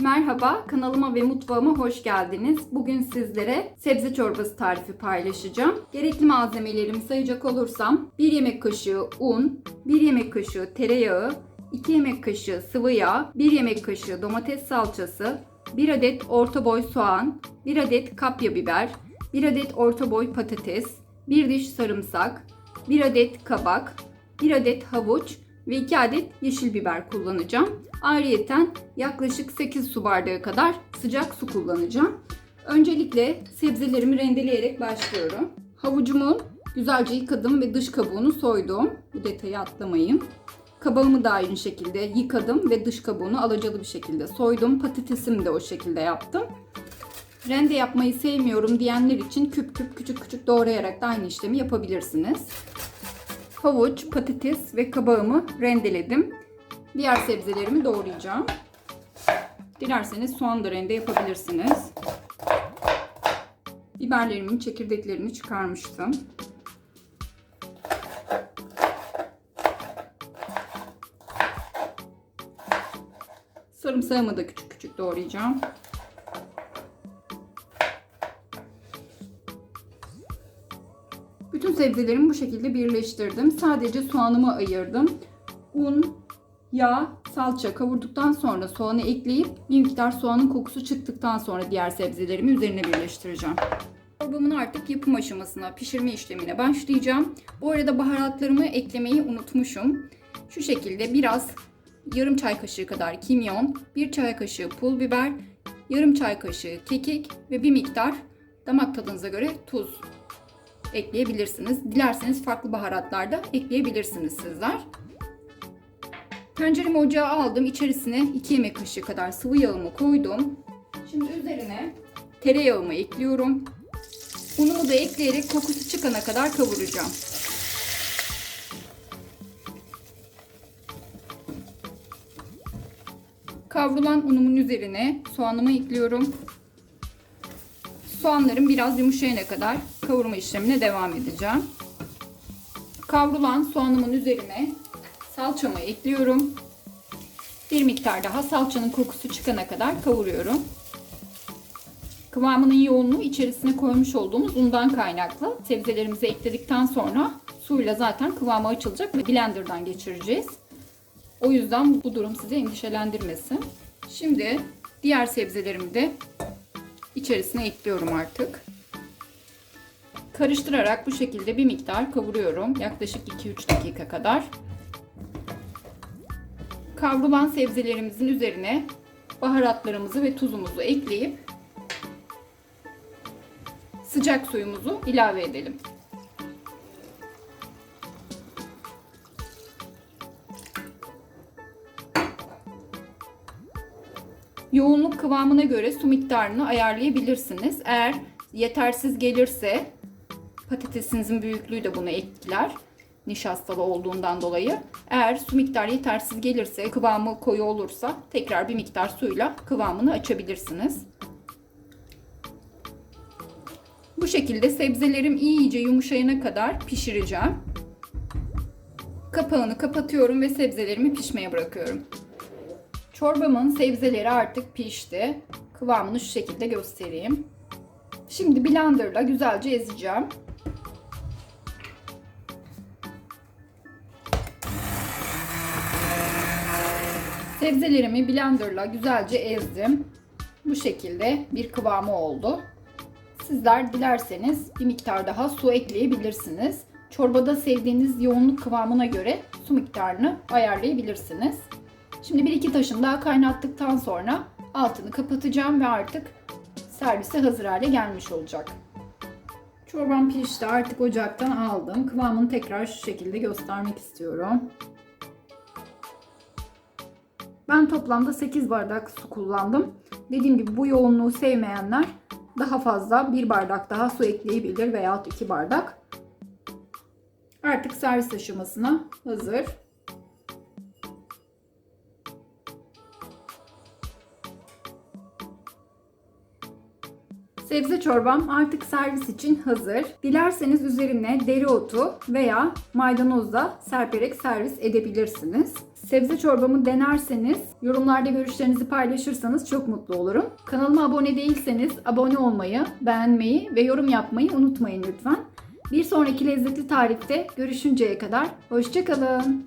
Merhaba, kanalıma ve mutfağıma hoş geldiniz. Bugün sizlere sebze çorbası tarifi paylaşacağım. Gerekli malzemelerimi sayacak olursam 1 yemek kaşığı un, 1 yemek kaşığı tereyağı, 2 yemek kaşığı sıvı yağ, 1 yemek kaşığı domates salçası, 1 adet orta boy soğan, 1 adet kapya biber, 1 adet orta boy patates, 1 diş sarımsak, 1 adet kabak, 1 adet havuç ve 2 adet yeşil biber kullanacağım. Ayrıyeten yaklaşık 8 su bardağı kadar sıcak su kullanacağım. Öncelikle sebzelerimi rendeleyerek başlıyorum. Havucumu güzelce yıkadım ve dış kabuğunu soydum. Bu detayı atlamayın. Kabağımı da aynı şekilde yıkadım ve dış kabuğunu alacalı bir şekilde soydum. Patatesimi de o şekilde yaptım. Rende yapmayı sevmiyorum diyenler için küp küp küçük küçük doğrayarak da aynı işlemi yapabilirsiniz. Havuç, patates ve kabağımı rendeledim. Diğer sebzelerimi doğrayacağım. Dilerseniz soğan da rende yapabilirsiniz. Biberlerimin çekirdeklerini çıkarmıştım. Sarımsağımı da küçük küçük doğrayacağım. Bütün sebzelerimi bu şekilde birleştirdim. Sadece soğanımı ayırdım. Un, yağ, salça kavurduktan sonra soğanı ekleyip bir miktar soğanın kokusu çıktıktan sonra diğer sebzelerimi üzerine birleştireceğim. Çorbamın artık yapım aşamasına, pişirme işlemine başlayacağım. Bu arada baharatlarımı eklemeyi unutmuşum. Şu şekilde biraz yarım çay kaşığı kadar kimyon, bir çay kaşığı pul biber, yarım çay kaşığı kekik ve bir miktar damak tadınıza göre tuz ekleyebilirsiniz. Dilerseniz farklı baharatlar da ekleyebilirsiniz sizler. Tenceremi ocağa aldım. İçerisine 2 yemek kaşığı kadar sıvı yağımı koydum. Şimdi üzerine tereyağımı ekliyorum. Unumu da ekleyerek kokusu çıkana kadar kavuracağım. Kavrulan unumun üzerine soğanımı ekliyorum. Soğanlarım biraz yumuşayana kadar kavurma işlemine devam edeceğim. Kavrulan soğanımın üzerine salçamı ekliyorum. Bir miktar daha salçanın kokusu çıkana kadar kavuruyorum. Kıvamının yoğunluğu içerisine koymuş olduğumuz undan kaynaklı. Sebzelerimizi ekledikten sonra suyla zaten kıvamı açılacak ve blenderdan geçireceğiz. O yüzden bu durum sizi endişelendirmesin. Şimdi diğer sebzelerimi de içerisine ekliyorum artık. Karıştırarak bu şekilde bir miktar kavuruyorum. Yaklaşık 2-3 dakika kadar. Kavrulan sebzelerimizin üzerine baharatlarımızı ve tuzumuzu ekleyip sıcak suyumuzu ilave edelim. Yoğunluk kıvamına göre su miktarını ayarlayabilirsiniz. Eğer yetersiz gelirse patatesinizin büyüklüğü de bunu etkiler. Nişastalı olduğundan dolayı. Eğer su miktarı yetersiz gelirse, kıvamı koyu olursa tekrar bir miktar suyla kıvamını açabilirsiniz. Bu şekilde sebzelerim iyice yumuşayana kadar pişireceğim. Kapağını kapatıyorum ve sebzelerimi pişmeye bırakıyorum. Çorbamın sebzeleri artık pişti. Kıvamını şu şekilde göstereyim. Şimdi blenderla güzelce ezeceğim. Sebzelerimi blenderla güzelce ezdim. Bu şekilde bir kıvamı oldu. Sizler dilerseniz bir miktar daha su ekleyebilirsiniz. Çorbada sevdiğiniz yoğunluk kıvamına göre su miktarını ayarlayabilirsiniz. Şimdi bir iki taşım daha kaynattıktan sonra altını kapatacağım ve artık servise hazır hale gelmiş olacak. Çorbam pişti. Artık ocaktan aldım. Kıvamını tekrar şu şekilde göstermek istiyorum. Ben toplamda 8 bardak su kullandım. Dediğim gibi bu yoğunluğu sevmeyenler daha fazla bir bardak daha su ekleyebilir veya 2 bardak. Artık servis aşamasına hazır. Sebze çorbam artık servis için hazır. Dilerseniz üzerine dereotu veya maydanozla serperek servis edebilirsiniz. Sebze çorbamı denerseniz, yorumlarda görüşlerinizi paylaşırsanız çok mutlu olurum. Kanalıma abone değilseniz abone olmayı, beğenmeyi ve yorum yapmayı unutmayın lütfen. Bir sonraki lezzetli tarifte görüşünceye kadar hoşçakalın.